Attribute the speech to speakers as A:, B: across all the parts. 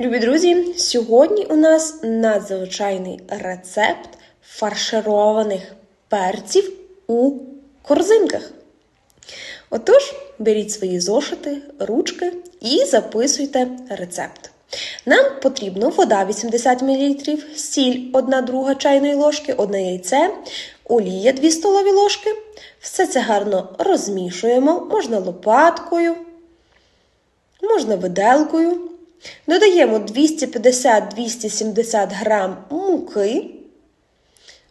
A: Любі друзі, сьогодні у нас надзвичайний рецепт фаршированих перців у корзинках. Отож, беріть свої зошити, ручки і записуйте рецепт. Нам потрібно вода 80 мл, сіль 1 друга чайної ложки, одне яйце, олія 2 столові ложки. Все це гарно розмішуємо, можна лопаткою, можна виделкою. Додаємо 250-270 грам муки.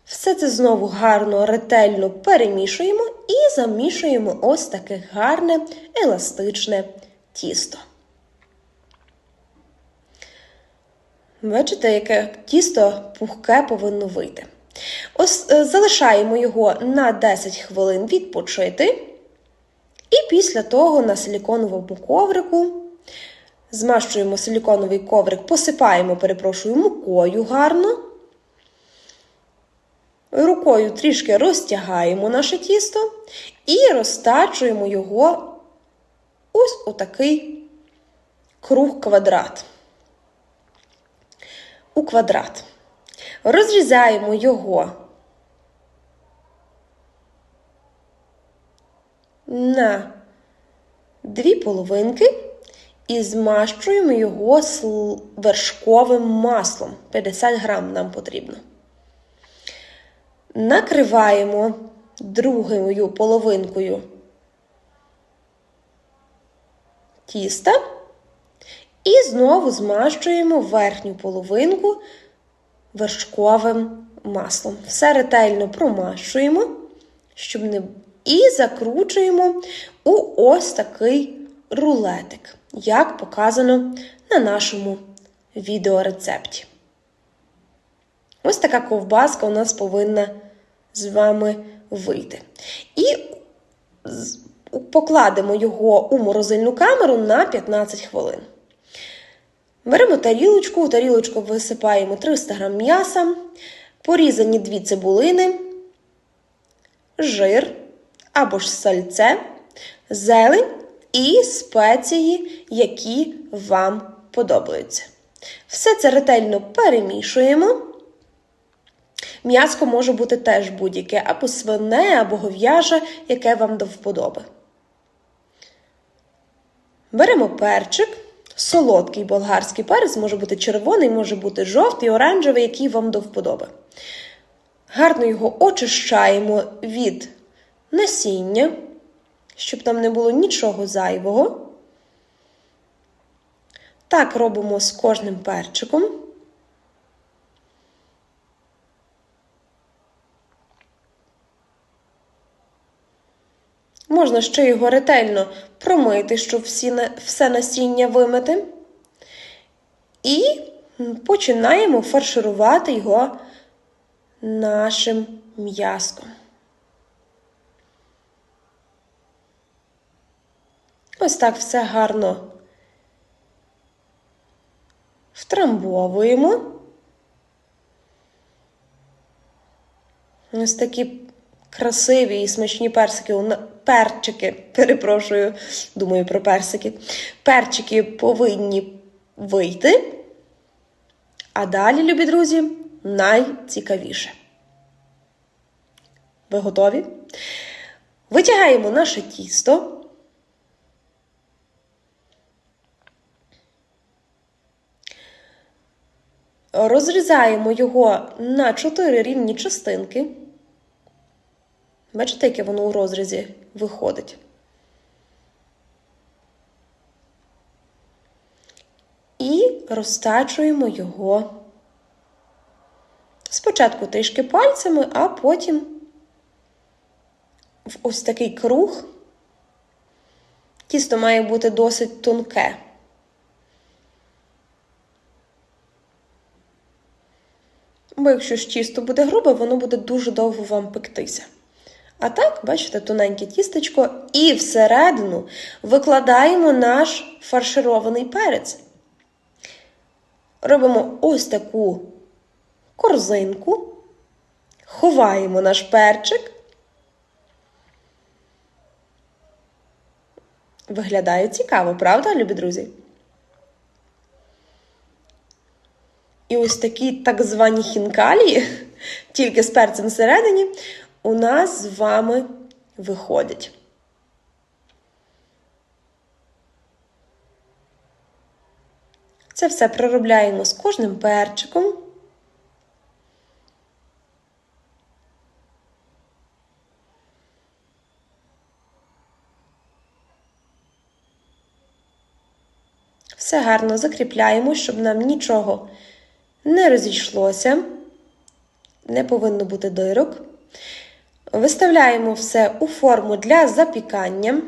A: Все це знову гарно, ретельно перемішуємо і замішуємо ось таке гарне еластичне тісто. Бачите, яке тісто пухке повинно вийти. Ось е, залишаємо його на 10 хвилин відпочити. І після того на силіконовому коврику змащуємо силіконовий коврик, посипаємо, перепрошую, мукою гарно. Рукою трішки розтягаємо наше тісто і розтачуємо його ось у такий круг квадрат. У квадрат. Розрізаємо його на дві половинки і змащуємо його вершковим маслом. 50 грам нам потрібно. Накриваємо другою половинкою тіста і знову змащуємо верхню половинку вершковим маслом. Все ретельно промащуємо, щоб не і закручуємо у ось такий рулетик, як показано на нашому відеорецепті. Ось така ковбаска у нас повинна з вами вийти. І покладемо його у морозильну камеру на 15 хвилин. Беремо тарілочку, у тарілочку висипаємо 300 г м'яса, порізані дві цибулини, жир або ж сальце, зелень і спеції, які вам подобаються. Все це ретельно перемішуємо. М'яско може бути теж будь-яке, або свине, або гов'яже, яке вам до вподоби. Беремо перчик, солодкий болгарський перець, може бути червоний, може бути жовтий, оранжевий, який вам до вподоби. Гарно його очищаємо від насіння щоб там не було нічого зайвого. Так робимо з кожним перчиком. Можна ще його ретельно промити, щоб всі, все насіння вимити. І починаємо фарширувати його нашим м'яском. Ось так все гарно втрамбовуємо. Ось такі красиві і смачні персики, перчики, перепрошую, думаю про персики. Перчики повинні вийти. А далі, любі друзі, найцікавіше. Ви готові? Витягаємо наше тісто. Розрізаємо його на 4 рівні частинки. Бачите, яке воно у розрізі виходить. І розтачуємо його спочатку трішки пальцями, а потім в ось такий круг. Тісто має бути досить тонке. Бо якщо ж тісто буде грубе, воно буде дуже довго вам пектися. А так, бачите, тоненьке тістечко, і всередину викладаємо наш фарширований перець. Робимо ось таку корзинку, ховаємо наш перчик. Виглядає цікаво, правда, любі друзі? І ось такі так звані хінкалі, тільки з перцем всередині, у нас з вами виходять. Це все проробляємо з кожним перчиком. Все гарно закріпляємо, щоб нам нічого не розійшлося. Не повинно бути дирок. Виставляємо все у форму для запікання.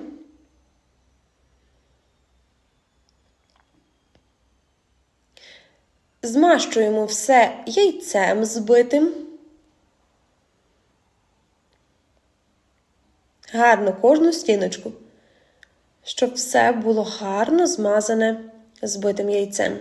A: Змащуємо все яйцем збитим. Гарно кожну стіночку, щоб все було гарно змазане збитим яйцем.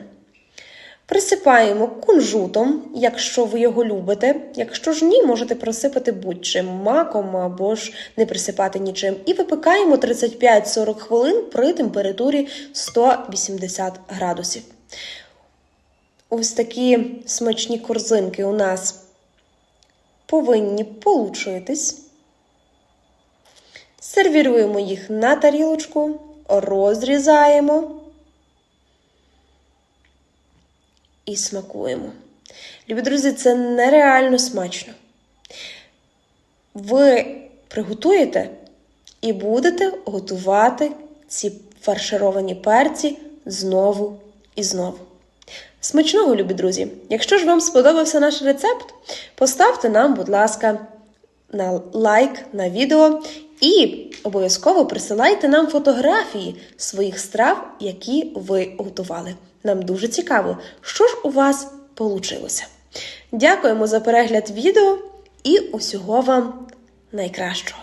A: Присипаємо кунжутом, якщо ви його любите. Якщо ж ні, можете присипати будь-чим маком або ж не присипати нічим. І випікаємо 35-40 хвилин при температурі 180 градусів. Ось такі смачні корзинки у нас повинні получитись. Сервіруємо їх на тарілочку, розрізаємо і смакуємо. Любі друзі, це нереально смачно. Ви приготуєте і будете готувати ці фаршировані перці знову і знову. Смачного, любі друзі! Якщо ж вам сподобався наш рецепт, поставте нам, будь ласка, на лайк на відео і обов'язково присилайте нам фотографії своїх страв, які ви готували. Нам дуже цікаво, що ж у вас вийшло. Дякуємо за перегляд відео і усього вам найкращого!